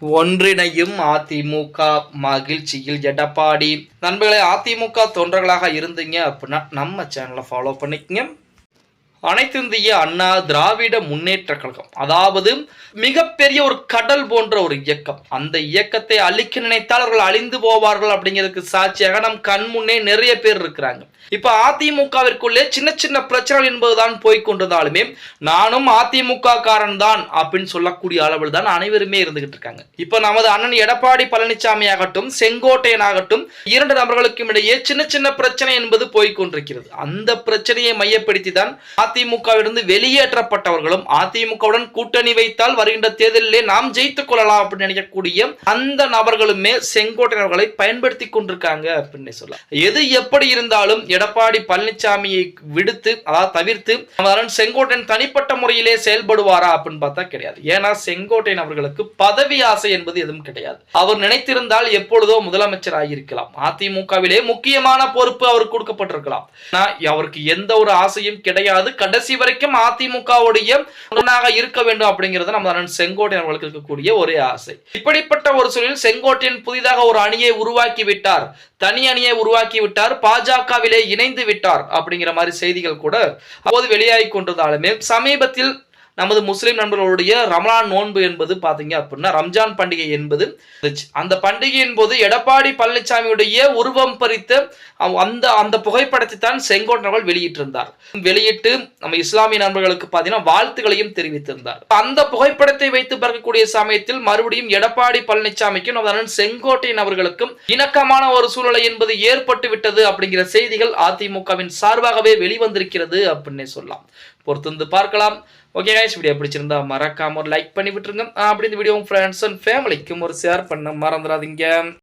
ஒன்றிணையும் அதிமுக மகிழ்ச்சியில் எடப்பாடி. நண்பர்களே அதிமுக தொண்டர்களாக இருந்தீங்க அப்படின்னா நம்ம சேனலை ஃபாலோ பண்ணிக்கங்க. அனைத்திந்திய அண்ணா திராவிட முன்னேற்ற கழகம். அதாவது மிகப்பெரிய ஒரு கடல் போன்ற ஒரு இயக்கம். அந்த இயக்கத்தை அழிக்க நினைத்தால் அவர்கள் அழிந்து போவார்கள் அப்படிங்கிறதுக்கு சாட்சியாக நம் கண் முன்னே நிறைய பேர் இருக்கிறாங்க. இப்ப அதிமுகவிற்குள்ளே சின்ன சின்ன பிரச்சனைகள் என்பதுதான் போய்கொண்டிருந்தாலுமே நானும் அதிமுக காரன் தான் அப்படின்னு சொல்லக்கூடிய அளவில் தான் அனைவருமே இருந்துகிட்டு இருக்காங்க. இப்ப நமது அண்ணன் எடப்பாடி பழனிசாமி ஆகட்டும் செங்கோட்டையன் ஆகட்டும் இரண்டு நபர்களுக்கும் இடையே சின்ன சின்ன பிரச்சனை என்பது போய்கொண்டிருக்கிறது அந்த பிரச்சனையை மையப்படுத்தி தான் அதிமுகவிலிருந்து வெளியேற்றப்பட்டவர்களும் அதிமுகவுடன் கூட்டணி வைத்தால் வருகின்ற தேர்தலிலே நாம் ஜெயித்துக் கொள்ளலாம் அப்படின்னு நினைக்கக்கூடிய அந்த நபர்களுமே செங்கோட்டையர்களை பயன்படுத்தி கொண்டிருக்காங்க அப்படின்னு சொல்ல எது எப்படி இருந்தாலும் எடப்பாடி பழனிசாமியை விடுத்து அதாவது தவிர்த்து செங்கோட்டையன் தனிப்பட்ட முறையிலே செயல்படுவாரா அப்படின்னு பார்த்தா கிடையாது. ஏன்னா செங்கோட்டையன் அவர்களுக்கு பதவி ஆசை என்பது எதுவும் கிடையாது. அவர் நினைத்திருந்தால் எப்பொழுதோ முதலமைச்சர் ஆகியிருக்கலாம். அதிமுகவிலே முக்கியமான பொறுப்பு அவருக்கு கொடுக்கப்பட்டிருக்கலாம். அவருக்கு எந்த ஒரு ஆசையும் கிடையாது. கடைசி வரைக்கும் அதிமுகவுடைய இருக்க வேண்டும் அப்படிங்கிறது நம்ம அண்ணன் செங்கோட்டையன் அவர்களுக்கு இருக்கக்கூடிய ஒரே ஆசை. இப்படிப்பட்ட ஒரு சூழலில் செங்கோட்டையன் புதிதாக ஒரு அணியை உருவாக்கி விட்டார். தனி அணியை உருவாக்கி விட்டார். பாஜகவிலே இணைந்து விட்டார் அப்படிங்கிற மாதிரி செய்திகள் கூட அப்போது வெளியாகி கொண்டிருந்தாலுமே சமீபத்தில் நமது முஸ்லீம் நண்பர்களுடைய ரமலான் நோன்பு என்பது பாத்தீங்க அப்படின்னா ரம்ஜான் பண்டிகை என்பது அந்த பண்டிகையின் போது எடப்பாடி பழனிசாமியுடைய உருவம் பறித்த அந்த அந்த புகைப்படத்தை தான் செங்கோட்டர்கள் வெளியிட்டிருந்தார். வெளியிட்டு நம்ம இஸ்லாமிய நண்பர்களுக்கு பார்த்தீங்கன்னா வாழ்த்துக்களையும் தெரிவித்திருந்தார். அந்த புகைப்படத்தை வைத்து பார்க்கக்கூடிய சமயத்தில் மறுபடியும் எடப்பாடி பழனிசாமிக்கும் நமது செங்கோட்டையன் அவர்களுக்கும் இணக்கமான ஒரு சூழ்நிலை என்பது ஏற்பட்டு விட்டது அப்படிங்கிற செய்திகள் அதிமுகவின் சார்பாகவே வெளிவந்திருக்கிறது அப்படின்னே சொல்லலாம். பொறுத்திருந்து பார்க்கலாம். ஓகே கைஸ் வீடியோ பிடிச்சிருந்தா மறக்காம ஒரு லைக் பண்ணி விட்டுருங்க. அப்படி இந்த வீடியோ உங்க ஃப்ரெண்ட்ஸ் அண்ட் ஃபேமிலிக்கும் ஒரு ஷேர் பண்ண மறந்துடாதீங்க.